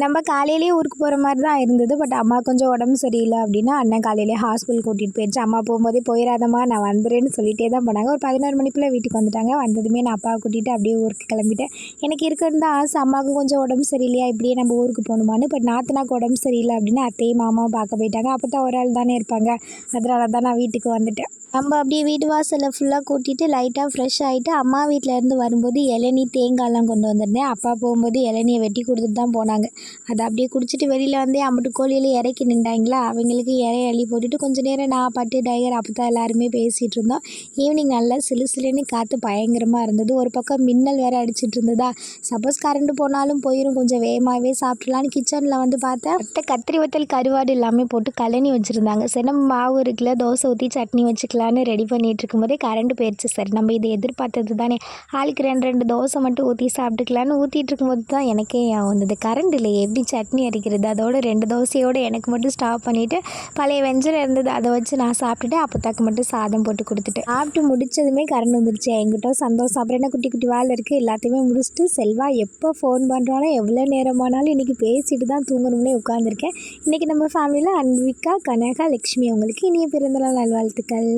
நம்ம காலையிலேயே ஊருக்கு போகிற மாதிரி தான் இருந்தது. பட் அம்மா கொஞ்சம் உடம்பு சரியில்லை அப்படின்னா அண்ணன் காலையிலே ஹாஸ்பிட்டல் கூட்டிகிட்டு போயிடுச்சு அம்மா போகும்போதே போயிடாதம்மா நான் வந்துடுறேன்னு சொல்லிட்டே தான் போனாங்க. ஒரு பதினோரு மணிக்குள்ளே வீட்டுக்கு வந்துட்டாங்க. வந்ததுமே நான் அப்பாவை கூட்டிகிட்டு அப்படியே ஊருக்கு கிளம்பிட்டேன். எனக்கு இருக்கிறது தான் ஆசை. அம்மாவுக்கு கொஞ்சம் உடம்பு சரியில்லையா? இப்படியே நம்ம ஊருக்கு போகணுமான்னு. பட் நாத்தனாக்கு உடம்பு சரியில்லை அப்படின்னு அத்தையும் மாமாவும் பார்க்க போயிட்டாங்க. அப்போ தான் ஒரு ஆள் தானே இருப்பாங்க. அதனால தான் நான் வீட்டுக்கு வந்துட்டேன். நம்ம அப்படியே வீடு வாசலில் ஃபுல்லாக கூட்டிட்டு லைட்டாக ஃப்ரெஷ் ஆகிட்டு அம்மா வீட்டிலேருந்து வரும்போது இளநீ தேங்காய்லாம் கொண்டு வந்திருந்தேன். அப்பா போகும்போது இளநியை வெட்டி கொடுத்துட்டு தான் போனாங்க. அதை அப்படியே குடிச்சிட்டு வெளியில் வந்தே அம்பட்டு கோழியில் இறக்கி நின்றாங்களா? அவங்களுக்கு இறைய அள்ளி போட்டுட்டு கொஞ்சம் நேரம் நான் பாட்டு டைகர் அப்போ தான் எல்லாருமே பேசிகிட்டு இருந்தோம். ஈவினிங் நல்லா சிலு சிலுன்னு காற்று பயங்கரமாக இருந்தது. ஒரு பக்கம் மின்னல் வேறு அடிச்சிட்டு இருந்ததா? சப்போஸ் கரண்ட் போனாலும் போயிடும் கொஞ்சம் வேகமாகவே சாப்பிட்லான்னு கிச்சனில் வந்து பார்த்தேன். அத்தை கத்திரி வத்தல் கருவாடு எல்லாமே போட்டு கழனி வச்சுருந்தாங்க. சரி நம்ம மாவு இருக்குல்ல தோசை ஊற்றி சட்னி வச்சுக்கலாம். வச்சுக்கலான்னு ரெடி பண்ணிகிட்டு இருக்கும்போதே கரண்ட் போயிடுச்சு சார் நம்ம இதை எதிர்பார்த்தது தானே. ஆளுக்கு ரெண்டு ரெண்டு தோசை மட்டும் ஊற்றி சாப்பிட்டுக்கலான்னு ஊற்றிட்டு இருக்கும்போது தான் எனக்கே வந்தது. கரண்ட் இல்லை எப்படி சட்னி அரைக்கிறது? அதோட ரெண்டு தோசையோடு எனக்கு மட்டும் ஸ்டாப் பண்ணிவிட்டு பழைய வெஞ்சரம் இருந்தது அதை வச்சு நான் சாப்பிட்டுட்டு அப்பத்தாக்கு மட்டும் சாதம் போட்டு கொடுத்துட்டு. சாப்பிட்டு முடிச்சதுமே கரண்ட் வந்துருச்சு. எங்கிட்ட சந்தோஷம். அப்புறம் என்ன குட்டி குட்டி வேலை இருக்குது எல்லாத்தையுமே முடிச்சுட்டு செல்வா எப்போ ஃபோன் பண்ணுறானோ எவ்வளோ நேரமானாலும் இன்றைக்கி பேசிட்டு தான் தூங்கணும்னே உட்காந்துருக்கேன் இன்றைக்கி நம்ம ஃபேமிலியில் அன்விகா கனகா லக்ஷ்மி அவங்களுக்கு இனிய பிறந்தநாள் நல்வாழ்த்துக்கள்.